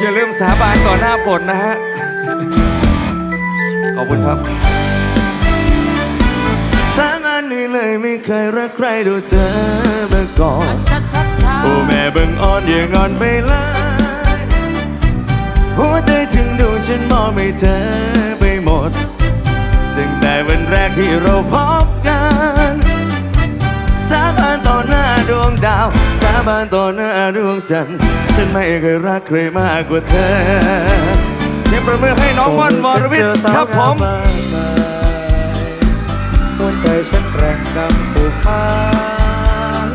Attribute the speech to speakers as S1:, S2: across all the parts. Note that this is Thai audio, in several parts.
S1: อย่าลืมสาบานต่อหน้าฝนนะฮะ ขอบคุณครับ
S2: สามอันนี้เลยไม่เคยรักใครดูเธอมาก่อน
S3: ชัดชัดชัด
S2: โอ้แม่เบิ่งอ่อนอย่างอ่อนไปเลยหัวใจถึงดูฉันมองไม่เธอไปหมด ตั้งแต่วันแรกที่เราพบกัน สาบานต่อหน้าดวงดาว บานต่อหน้าดวงจันทร์ฉันไม่เคยรักใครมากกว่าเธอ
S1: เสียงประมือให้น้องม่อนวรวิทย์ครับผม
S4: หัวใจฉันแรงดังผูกพัน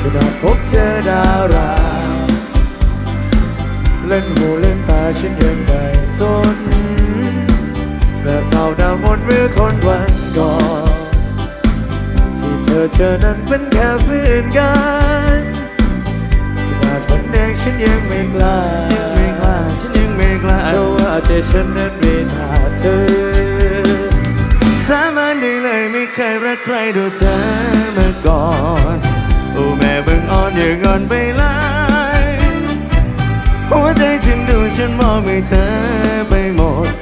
S4: ขนาดพบเจอดารา เล่นหูเล่นตาฉันยังไม่สนแม่สาวดาวมดเมื่อคนวันก่อน เธอเจอนั้นเป็นแค่เพื่อนกันขนาดฝันแดงฉันยังไม่กล้า
S2: ไม่กล้าฉันยังไม่กล้า
S4: เพราะว่าใจฉันนั้นไม่น่าเธอ
S2: สาบานได้เลยไม่เคยรักใครดูเธอมาก่อนโอ้แม่เบิ่งอ่อนอย่างอ่อนไปเลยหัวใจถึงดูฉันมองไม่เธอไปหมด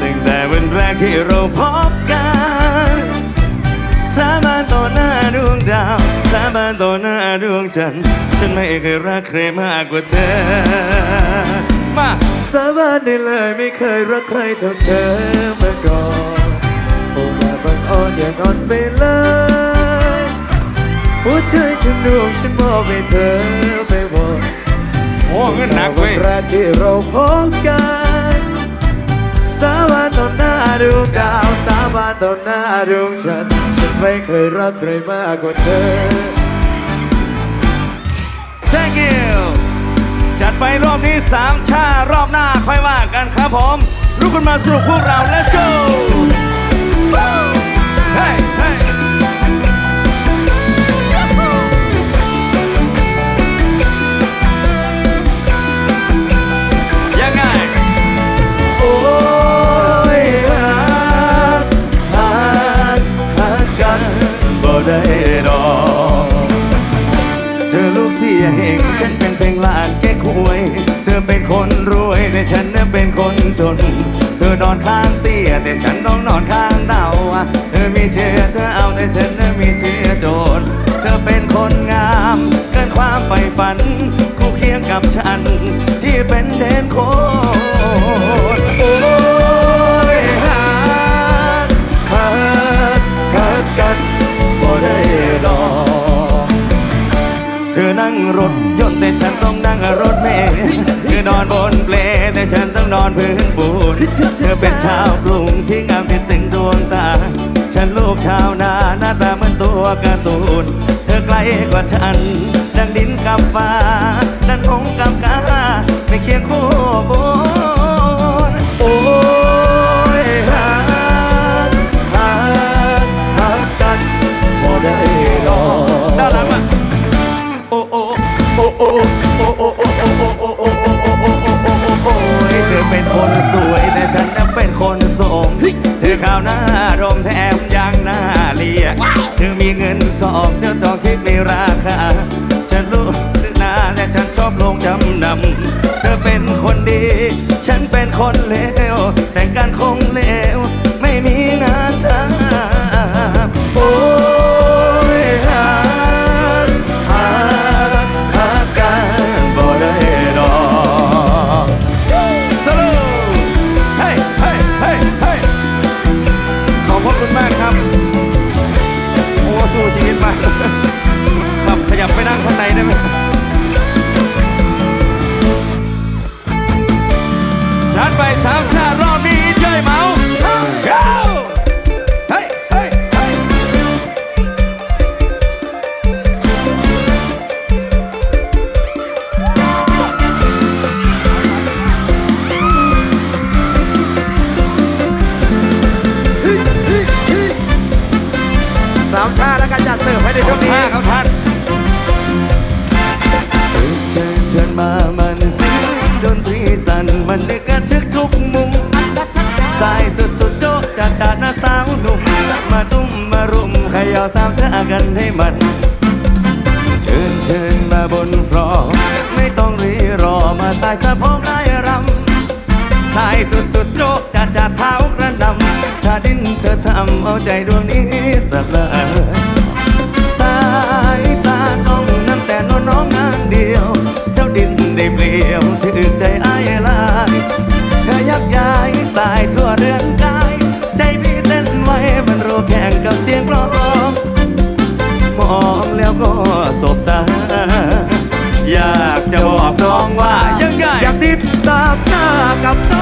S2: ตั้งแต่วันแรกที่เราพบกัน สาบานต่อหน้าดวงดาว สาบานต่อหน้าดวงจันทร์ฉันไม่เคยรักใครมากกว่าเธอ
S1: มา
S4: สาบานได้เลยไม่เคยรักใครเท่าเธอมาก่อนโอ้แม่บังอ่อนอย่างอ่อนไปเลยหัวใจทั้งดวงฉันมอบให้เธอไปหมด
S1: โอ้เงินหนักเว้ย
S4: แรกที่เราพบกัน สาบานต่อหน้าดวงดาวสาบาน ต่อหน้าดวงจันทร์ฉันไม่เคยรักใครมากกว่าเธอ
S1: thank you จัดไปรอบนี้สามชารอบหน้าค่อยว่ากันครับผมรุกขึ้นมาสนุกพวกเรา let's go Hey ได้
S2: ดอกเธอลูกเสียเองฉันเป็นเพียงลานแก่ควย เธอเป็นคนรวยแต่ฉันน่ะเป็นคนจน เธอนอนข้างเตี้ยแต่ฉันต้องนอนข้างเดาเธอมีเชื้อเธอเอาแต่ฉันน่ะมีเชื้อโจรเธอเป็นคนงาม เกินความใฝ่ฝัน คู่เคียงกับฉัน ที่เป็น รถเมล์เธอนอนบนเปลแต่ฉันต้องนอนพื้นปูนเธอเป็นชาวกรุงที่งามเป็นตึงดวงตา ฉันลูกชาวนาหน้าตาเหมือนตัวการ์ตูน เธอไกลกว่าฉัน ดังดินกับฟ้าดันคงกับกาไม่เคียงคู่บุญ โอ้โอ้โอ้โอ้โอ้โอ้โอ้โอ้โอ้โอ้โอ้เธอเป็นคนสวยแต่ฉันนั้นเป็นคนโสมเธอข้าวหน้าดมแถมยังหน้าเลียเธอมีเงินทองเธอทองที่มีราคาฉันรู้สึกนาแต่ฉันชอบลงจำนำเธอเป็นคนดี ฉันเป็นคนเลวแต่งกันคงเลว
S1: และการจัดเสิ
S5: ร์ฟให้ใน
S4: ช่
S2: วงนี้ครับท่านเชิ
S5: ญเชิญมามันเสียงดนรีสันมันได้กระชึกทุกมุมสายสุดสุดโจ๊กจัดชาดนะสาวหนุ่มมาตุ้มมารุมใครยอาสามเธอกันให้มัน เชิญเชิญมาบนฟรอร์ไม่ต้องรีรอมาสายสะโพกนายรำสายสุดสุดโจ๊กจัดจัดเท้ากระนำถ้าดิ้นเธอทำเอาใจดวงนี้สับเลย เดียว เจ้าดินได้เปลี่ยวถือใจอ้ายลาย เธอยักย้ายสายทั่วเรือนกาย ใจพี่เต้นไว้มันรู้แข่งกับเสียงกลองมองแล้วก็สบตา อยากจะบอกน้องว่า
S4: ยังไงอ
S2: ยากดิบสาบชากับน้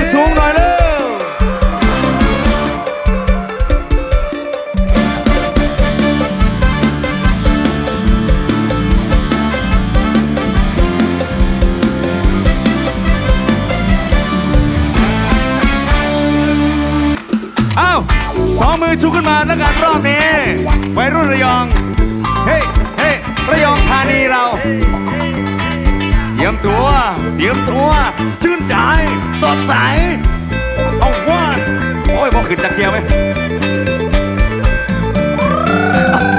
S2: นสอ ชื่นใจ สดใส เอาว่า โอ้ยพอขึ้นตะเกียบไหม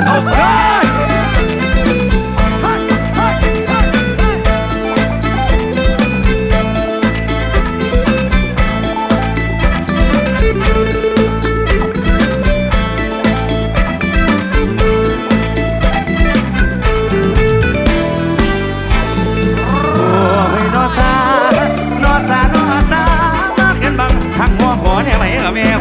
S2: เอาใช่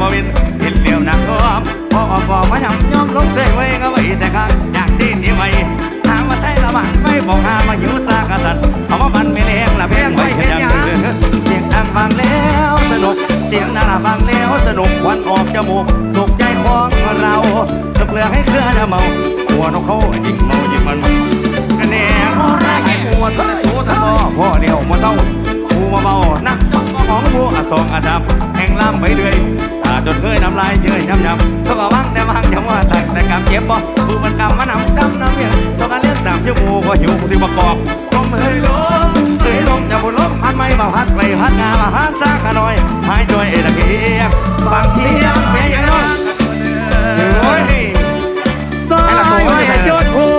S2: บแม่บ่วินเห็นเหลียวหนักท้อมพอออกฟอมาหยำย่อมลงเสกไว้ก็ไว้แสกางอยากสิ้นที่ไว้ถามว่าใช่ละบ้างไม่บอกหามาหิวซากระสันเอามามันไม่เลี้ยงละเพียงไว้เห็นยังเสียงดังฟังแล้วสนุก เสียงน่าฟังแล้วสนุกควันออกจมูกสุขใจของเราจะเปลือกให้เคลื่อนเมาหัวนกเขายิ่งเมายิ่งมันมันกันแน่โอ้แรกไอ้หัวทั้งสูทั้งพ่อพ่อเดียวมาเศร้าหูมาเมานักจ้องของบัวสองอาจามแห่งล่ำไปเรื่อยตา จนเคยน้ำลายเย้ยย้ำยำเขาก็วังแต่วังจำว่าตักแต่กำเจ็บบ่คือมันกำมันนำกำน้ำเยอะสการเลี้ยงตามชั่วโมงก็หิวที่ประกอบลมเฮ้ยลมเฮ้ยลมจะบนลมพันไม่มาพัดไปพัดงามาพัดซาขาน้อยหายด้วยเอตะเกียบฟังเสียงเสียงยังน้อยโอ้ย
S4: สายไว้ให้ยศพูด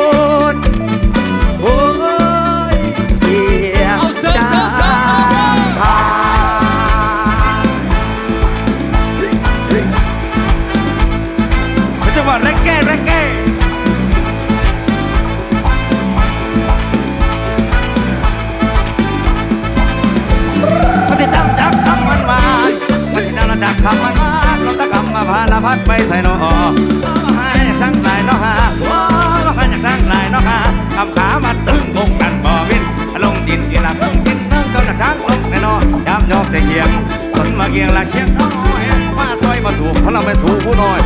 S2: พัดไปใส่นอมาหาอยากสั่งลายนอหาโอ้าหาอยากสั่งลายนอหาคำขามาตึงคงกันบ่วินลงดินกีฬาตึงดินนั่งต้นช้างลงแน่นอนยามยอกเสียเกียงคนมาเกียงละเชียงน้อยมาซอยมาถูกเพราะเราไม่ถูกผู้น้อย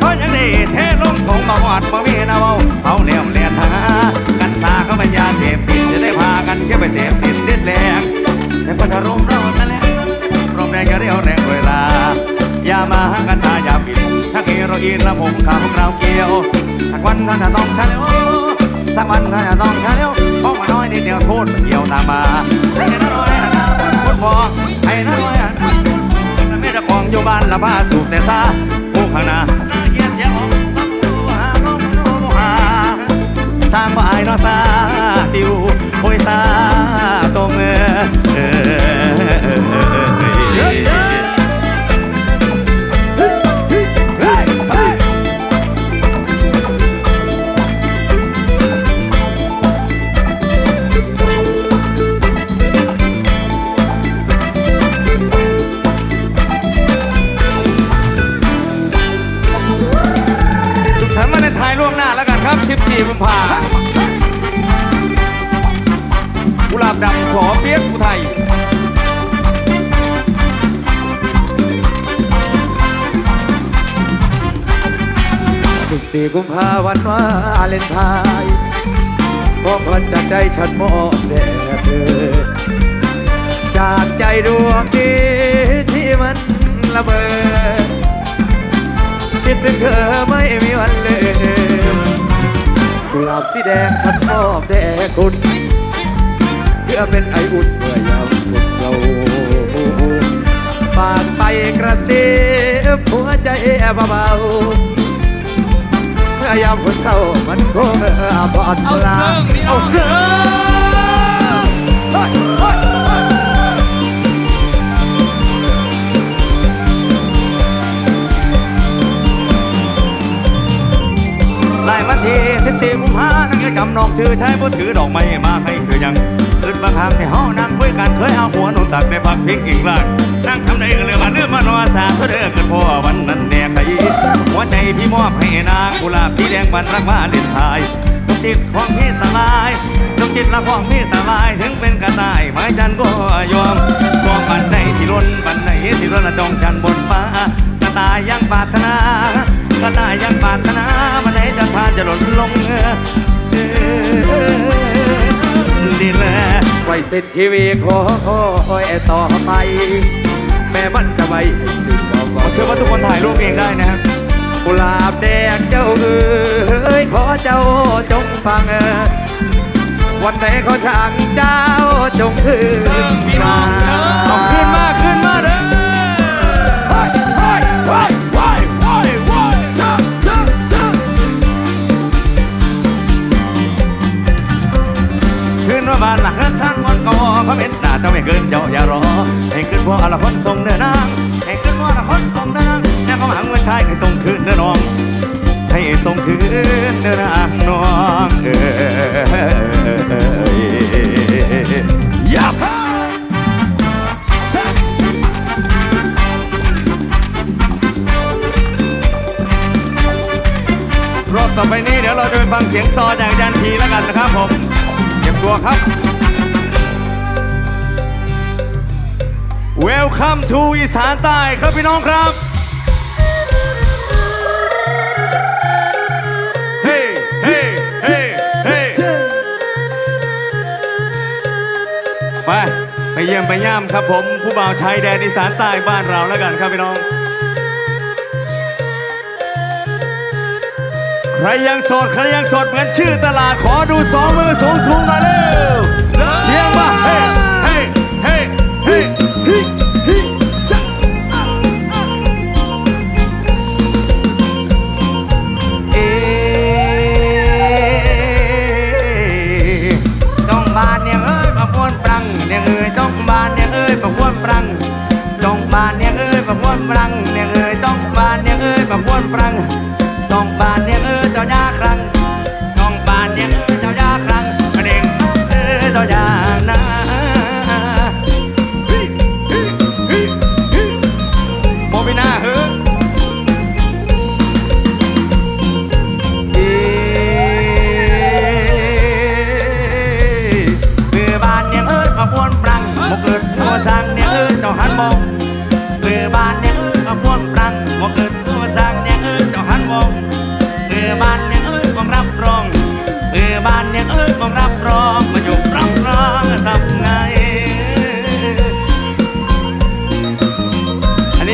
S2: ซอยยังดีเทลงถงมาหอดมามีนาเว้าเอาเลี้ยมเลียนหากันสาเขาเป็นยาเสพติดจะได้พากันแค่ไปเสพติดเด็ดแรงแต่ปัญหารมเราแสลงรมแรงจะเรียวแรงเวลา อย่ามากัญชาอย่าปิดถ้าเกเรอินแล้วผมขาวเราเกียวถ้าวันท่านจะต้องชาเลีวสักวันท่านจะต้องชาเลียวของมาน้อยนิดเดียวโทษเดียวตามมาให้น้อยพูดพอให้น้อยไม่ได้ของอยู่บ้านละบ้าสูบแต่ซาผู้ข้างหน้าเกียเสียของสร้างบ่ายนอซาติวโอยซาตรงเออ น
S4: ไทน์ขอพรจากใจฉันมอบแด่เธอ จากใจดวงนี้ที่มันระเบิดคิดถึงเธอไม่มีวันลืมกุหลาบสีแดงฉันมอบแด่คุณเพื่อเป็นไออุ่นเมื่อยามคุณเราฝากไปกระซิบหัวใจเบาๆเมื่อ ยามคนเศร้ามันคงอาบอดลาเอาเสื้อ
S2: ไล่มาที14กุมภานั่งกิจกรรมนอกชื่อใช้ผู้ถือดอกไม้มาให้คือยังอึดบางครั้งในห้องนั่งคุยกันเคยเอาหัวนุนตักในพักพิงอีกลากนั่งทำได้ก็เลยมาเรื่องมานอสาเธอเด้อเกิดพ่อวันนั้นแน่ใครหัวใจพี่มอบให้นางกุหลาบสีแดงบันรักมาเล่นทายดวงจิตของพี่สลายดวงจิตละของพี่สลายถึงเป็นกระต่ายไม้จันก็ยอมฟองปันไหนสิล้นปันไหนสิล้นละดองจันบนฟ้ากระต่ายยังปรารถนา ก็ได้ยังปารถนามันไหนจะพานจะหล่นลงเออเออดีแล
S4: ไว้เส้นชีวิตขอคอยต่อไป แม่มันจะไว้สิ้นความหวั
S2: ผม
S4: ง
S2: เชื่อว่าทุกคนถ่ายรูปเองได้นะครับ
S4: กุหลาบแดงเจ้าเอ๋ยขอเจ้าจงฟังวันไหนขอช่างเจ้าจงคืนมา
S2: เอาขึ้นมาขึ้นมาเด้อ มาบ้านหลังนั้นท่านวันกอเขาเป็นหน้าเจ้าไม่เกินเจ้าอย่ารอให้ขึ้นพวกอละคนส่งเดินนางให้ขึ้นพวกอละคนส่งเดินนางแม่ก็หังวันชายให้ส่งคืนเดินน้อง ให้ส่งคืนเดินนางน้องเอ้ยยับรอบต่อไปนี้เดี๋ยวเราจะไปฟังเสียงซอจากอาจารย์ทีแล้วกันนะครับผม เตรียมตัวครับ Welcome to อีสานใต้ครับพี่น้องครับ เฮ้เฮ้เฮ้เฮ้ไป ไปเยี่ยมไปย่ำครับผม ผู้บ่าวชายแดนอีสานใต้บ้านเราแล้วกันครับพี่น้อง ใครยังโสด ใครยังโสดเหมือนชื่อตลาดขอดูสองมือสูงสูงๆหน่อยเร็วเสียงมาเฮ้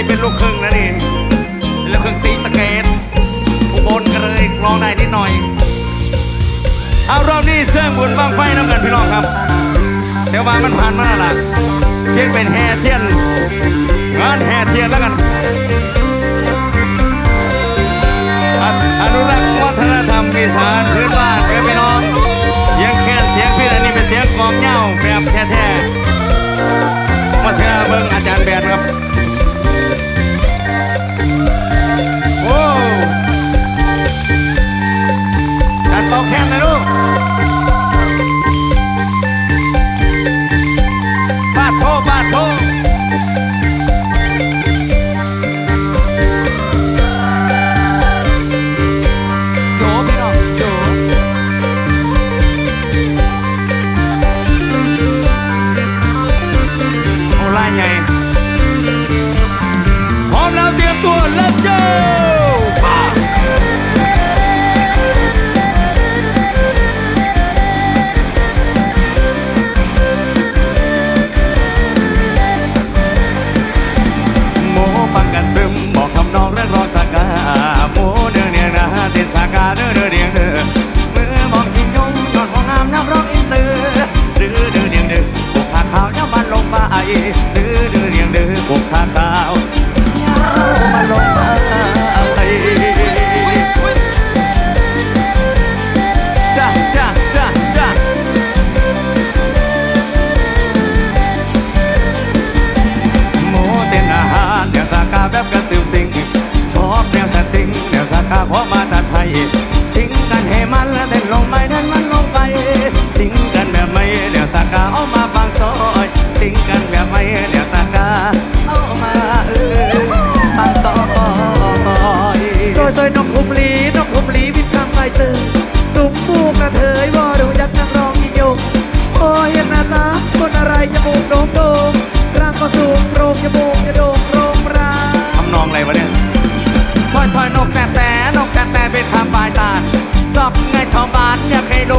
S2: เป็นลูกครึ่งนะนี่เป็นลูกครึ่งสีสเกตอุบลก็เลยร้องได้นิดหน่อย เอารอบนี้เสื่องบุญบังไฟน้ำกันพี่น้องครับเดี๋ยววามันผ่านมาแล้วล่ะเทียนเป็นแห่เทียนงานแห่เทียนแล้วกันออนุรักษ์วัฒนธรรมอีสาน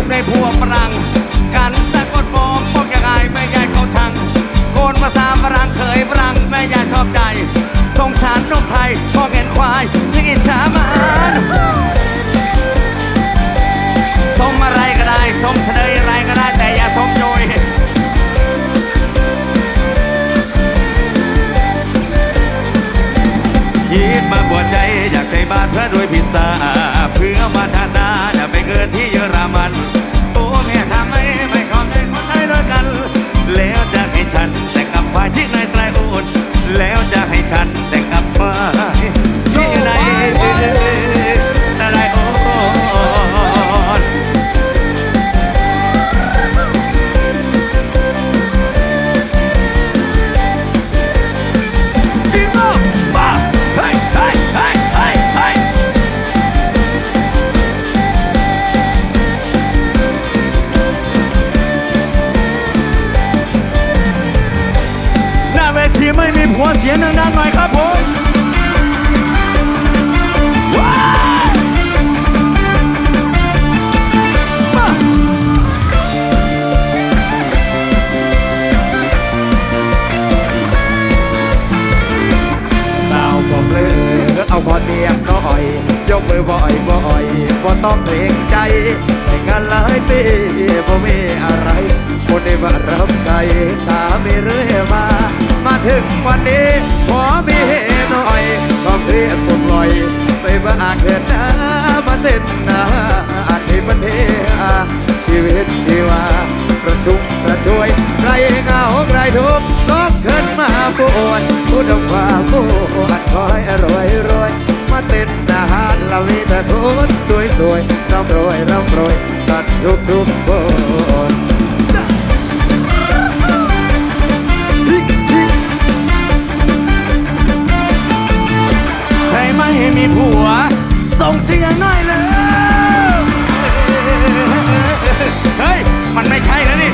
S2: กในพวกฝรั่งกันสะกดมองพวกยังไงไม่ยายเขาชังโกนภาษาฝรั่งเคยฝรั่งแม่ยายชอบใจสงสารนกไทยพอเห็นควายยังอิจฉามันสมอะไรก็ได้สมเสนออะไรก็ได้แต่อย่าสมโยยคิดมาบวชใจอยากใส่บาตรเพื่อด้วยพิซซ่าเพื่อมาทานาจะไปเกิดที่เยอรมัน ใจแต่งานห
S4: ลายปีบ่มีอะไรคนได้มารับใช้สามีเรื่อยมา มาถึงวันนี้ขอมีหน่อยความเครียดปลดปล่อยไปบ้าเกิดนะมาเต้นนะอันนี้มันเฮฮาชีวิตชีวาประชุมประช่วยใครเหงาใครทุกข์ก็ขึ้นมาปวดพูดความปวดคอยรวยรวย มาเต้นอาหารเรามีแต่คนสวยสวยร่ำรวยร่ำรวยกันทุกทุกคน
S2: ใครไม่มีผัว ส่งเสียงหน่อยเลยเฮ้ย มันไม่ใช่แล้วนี่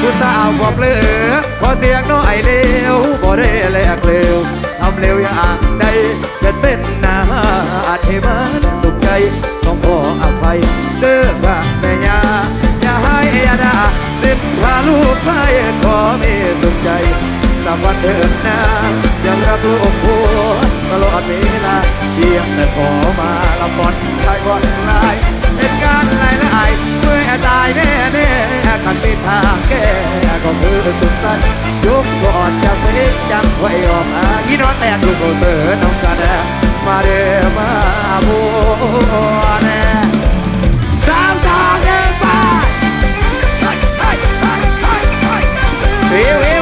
S4: ผู้สาวบอกเลือขอ เสียงน้อยเร็วบ่ได้แลกเร็วทำเร็วอย่างใดจะเต้นนาอาจให้มันสุขใจต้องขออภัยเด้อพระแม่ยาอย่าให้ยาดาเด็ดพาลูกไปขอมีสุขใจสักวันเถิดนะยังรักลูกผัวตลอดเวลาเพียงแต่ขอมาละบอนคลายก่อนลายเป็นการหลายหลายายแน่แน่ๆขันมีทางแก้ก็คือสุดสั้นยุบก่อนจะเพ็จังไว้ออกมาอีน้องแต่ลูกโอเตอร์น้องกันแดมาเดมาบัวแน่สาวตาเดินไปเฮ้ยเฮ้ยเฮ้ยเฮ้ย
S2: เฮ้ย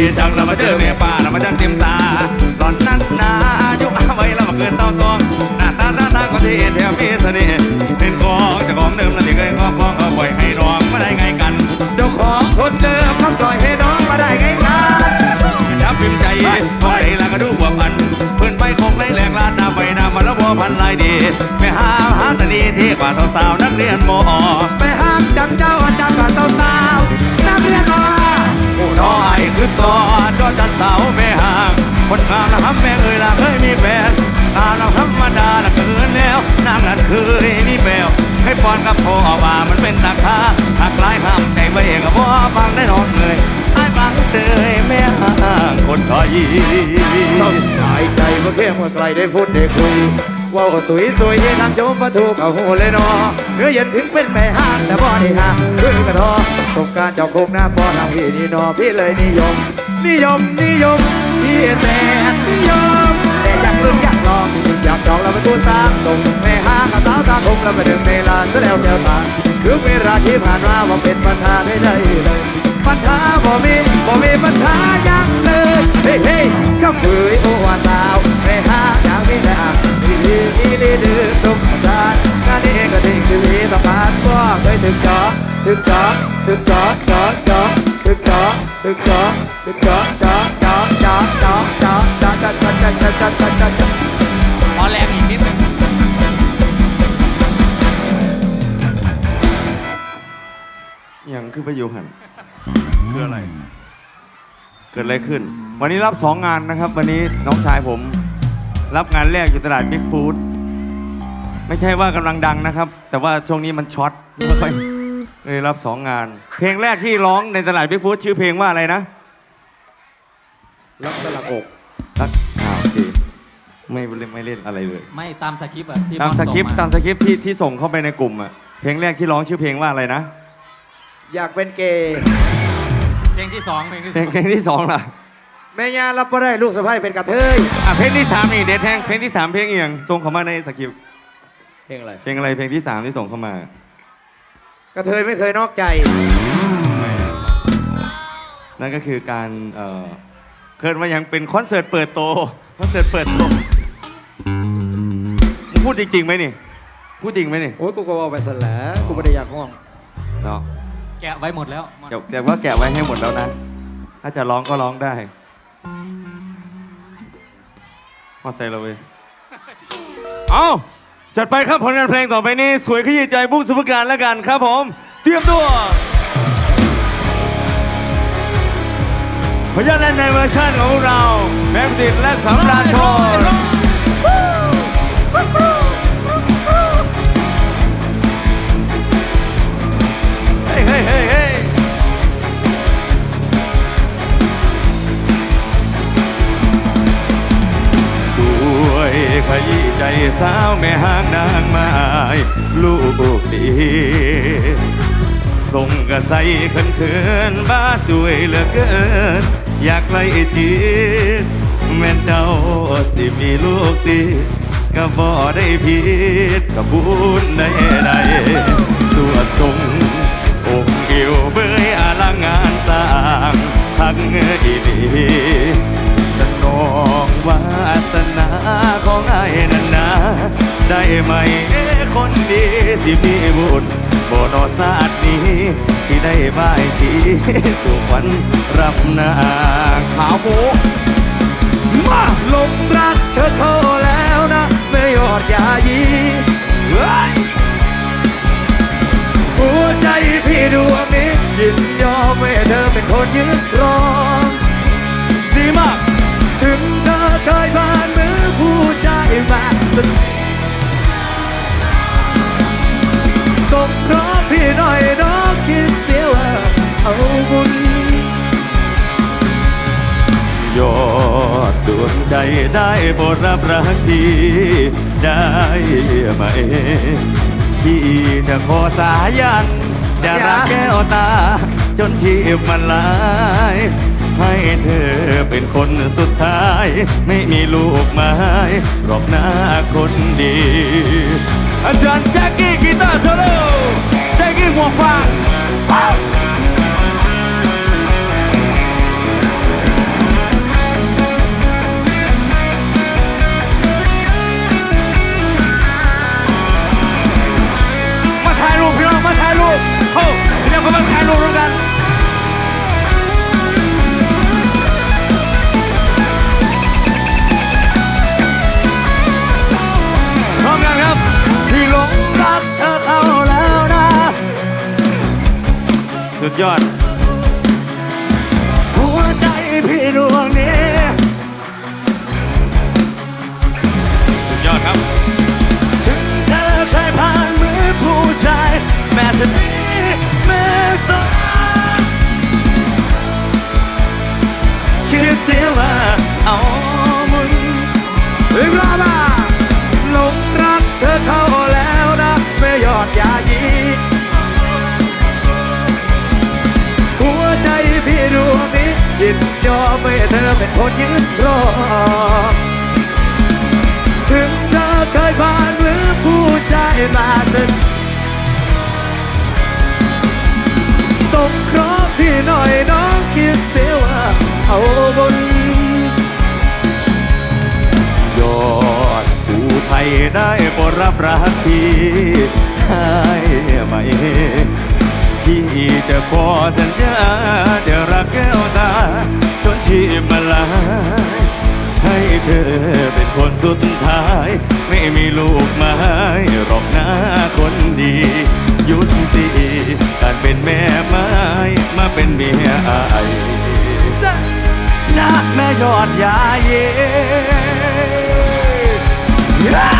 S2: ลืมใจจังเรามาเจอแม่ป้าเรามาจังเต็มตาตอนนั้นนาอายุอาไว้เรามาเกินเศร้าซองหน้าตาตาตาก็ที่แถวมีเสน่ห์เป็นของเจ้าของเดิมนั่นที่เคยครอบครองเอาปล่อยให้น้องมาได้ไงกัน
S4: เจ้าของคนเดิมทำปล่อยให้น้องมาได้ไงกัน
S2: จับพิมพ์ใจของใจละก็ดูบวพันเพื่อนไปคงในแหลกลาดนาไปนามาแล้วบัวพันลายดีไปหาหาสนีที่กว่าสาวๆนักเรียนมอ
S4: ไปห้ามจังเจ้า อย
S2: คือตอนก็จัดเสาแม่ห่างคนงามละครับแม่เอ่ยละเคยมีแฟนตาเราธรรมดาละเกินแล้วนางนั้นเคยมีแววให้ปอนกับพ่อว่ามันเป็นตาคาหักลายห้ามใจไว้เองกับพ่ฟังได้นอนเลยไอ้ฟังเสยแม่ห่างคนคอย
S4: ต้องหายใจเมื่อเพียงเมื่อไกลได้พูดได้คุยว่าก็สวยสวยที่ทำโจมมาถูกเอาหูเลยนาะเนื้อเย็นถึงเป็นแม่ห้างแต่บ่ได้ห่างคือกระทอสงการเจ้าคกหน้าพ่อทางพี่นี่นอพี่เลยนิยม นิยมนิยมพี่แสนนิยมแต่อยากลุ้นอยากลองอยากจองเราไปตู้สามตรงแม่ห้ากับสาวตาคมเราไปดึงในลานซะแล้วแก้วตาคือเวลาที่ผ่านมาว่าเป็นปัญหาได้ได้เลยปัญหาบ่มีบ่มีปัญหายังเลยเฮ้ยเฮ้ยคำเอ่ยโอวาสาวแม่ห้างอย่างนี้นะดีดีดีดีดื้อสุขสานงานนี้ก็ทิ้งทีวีต้องการก็เคยถึงจอถึงจอถึงจอจอจอ ถึงจอถึงจอถึงจอจอจอจอจอจอจอจอจอจอจอจอจอจอจอ
S3: ขอแรงอีกนิดนึง
S2: อย่างคือไปอยู่หันคืออะไร เกิดอะไรขึ้น วันนี้รับสองงานนะครับ วันนี้น้องชายผม รับงานแรกอยู่ตลาดบิ๊กฟู้ดไม่ใช่ว่ากำลังดังนะครับ แต่ว่าช่วงนี้มันช็อตไม่ค่อย เลยรับสองงาน เพลงแรกที่ร้องในตลาดบิ๊กฟู้ดชื่อเพลงว่าอะไรนะ
S4: ลักสลักอก
S2: รักอ่าโอเคไม่เล่นไม่เล่นอะไรเลย
S3: ไม่ตามสคริปต์อะที่
S2: ตาม
S3: บอล
S2: สคริปต์
S3: ส่ง
S2: ตามสคริปต์ที่ที่ส่งเข้าไปในกลุ่มอะเพลงแรกที่ร้องชื่อเพลงว่าอะไรนะ
S4: อยากเป็นเกย์
S3: เพลงที่สองเพลงที่
S2: เพลง
S3: สอง
S2: เพลงที่สองล่ะ
S4: แม่ยารับบ่ได้ลูกสะใภ้เป็นกระเทย
S2: อะเพลงที่สามนี่เด็ดแทงเพลงที่สามเพลงเอียงส่งเข้ามาในสคริปต์
S4: เพลงอะไร
S2: เพลงอะไรเพลงที่สามที่ส่งเข้ามา
S4: กระเทยไม่เคยนอกใจ
S2: นั่นก็คือการเอ่อเคิดว่ายังเป็นคอนเสิร์ตเปิดโตคอนเสิร์ตเปิดโตมึงพูดจริงๆไหมนี่ พูดจริงไหมนี่
S4: โอ้ยกูก็ว่าไปสแลวกูไม่ได้อยากห้อง
S2: เนาะ
S3: แกะไว้หมดแล้ว
S2: แต่แต่ว่าแกะไว้ให้หมดแล้วนะ ถ้าจะร้องก็ร้องได้มาใส่เราเว้ยเอา จัดไปครับผลงานเพลงต่อไปนี้ สวยขยี้ใจบุ้งสุภการแล้วกันครับผม เตรียมตัวพยานในเวอร์ชันของเรา แม็กซิตและสำราญชนเฮ้เฮ้ยเฮ้ยเฮ้ยสวยขยี้ ใจสาวแม่หางนางไม้ลูกดีส่งกระใสเขินเขินบ้าสวยเหลือเกิน อยากไล่จีดแม่นเจ้าสิมีลูกตีก็บ่ได้ผิดกับบุญใดใดๆสวดทรงองค์เอวเบยอลังงานสร้างทั้งอีดีจะนองวาสนา ของไอ้นันนาได้ไหมเอ้คนดีสิมีบุญบนอศาสตร์นี้สิได้บายสีสุขวัญรับนาขาวโมมา
S4: หลงรักเธอเข้าแล้วนะไม่ยอดยายีหัวใจพี่ดวงนี้ยินยอมให้เธอเป็นคนยึดครอง
S2: ดีมาก
S4: ถึง ชายมาส่งเคราะห์พี่หน่อยน้องคิดเสียว่าเอาบุญ
S2: ยอดดวงใจได้โปรดรับรักทีได้ไหมที่จะขอสายันจะรักแก้วตา จนชีพมันลาย ให้เธอเป็นคนสุดท้าย ไม่มีลูกม้ หรอกหน้าคนดี
S6: อาจารย์แจ็คกี้กีตาร์โซโล่แจ็คกี้หัวฟาง
S2: สุดยอด
S6: หัวใจพี่ดวงนี้
S2: สุดยอดครับ
S6: ถึงเธอเคยผ่านมือผู้ชายแม้จะ
S4: เป็นคนยืนรอ ถึงเธอเคยผ่านมือผู้ชายมาสึกสงเคราะห์พี่หน่อยน้องคิดเสียว่าเอาบน
S2: ยอดผู้ไทยได้โปรดรับรักพี่ได้ไหมพี่จะขอสัญญาจะรักแก้วตา จนชีพมาลาย ให้เธอเป็นคนสุดท้าย ไม่มีลูกไม้หรอกนะคนดี ยุติการเป็นแม่ไม้มาเป็นเมียอาย
S6: นะแม่ยอดยาเย่
S2: Yeah!